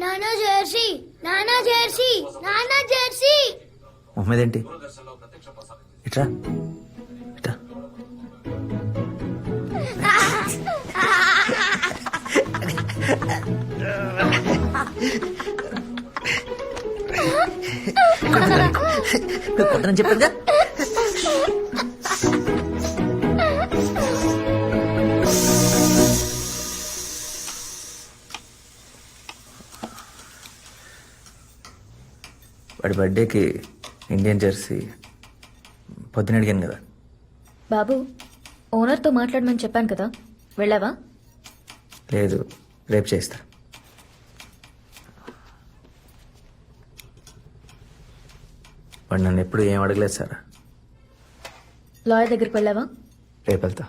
నానా జెర్సీ నానా జెర్సీ నానా జెర్సీ. ఇట్రా. కొట్టనని చెప్పానుగా? వాడి బర్త్డేకి ఇండియన్ జెర్సీ పొద్దున అడిగాను కదా. బాబు ఓనర్తో మాట్లాడమని చెప్పాను కదా. వెళ్ళావా? లేదు రేపు చేస్తా. వాడు నన్ను ఎప్పుడు ఏం అడగలేదు సార్. లాయర్ దగ్గరికి వెళ్ళావా? రేపు వెళ్తా.